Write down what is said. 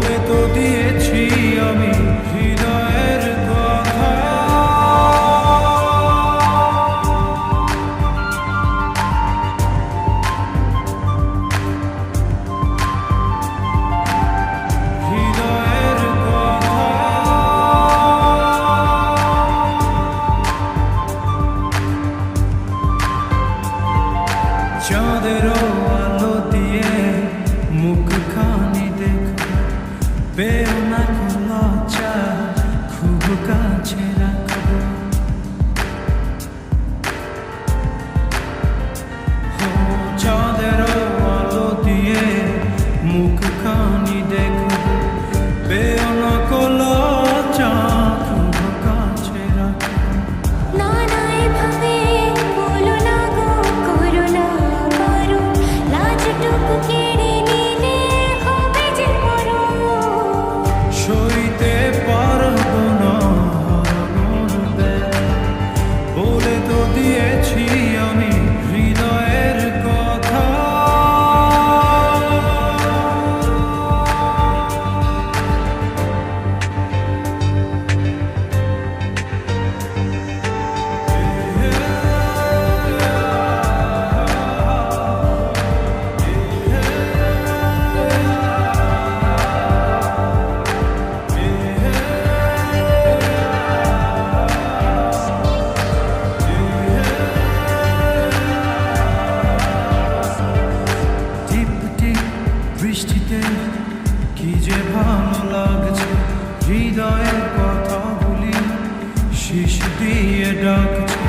ভুলে তো দিয়ে মুখখানি দেখো বেয়না কলা চাক কাছে রাখো। নানাই কি যে ভালো লাগছে হৃদয়ের কথাগুলি শীষ দিয়ে ডাকছে।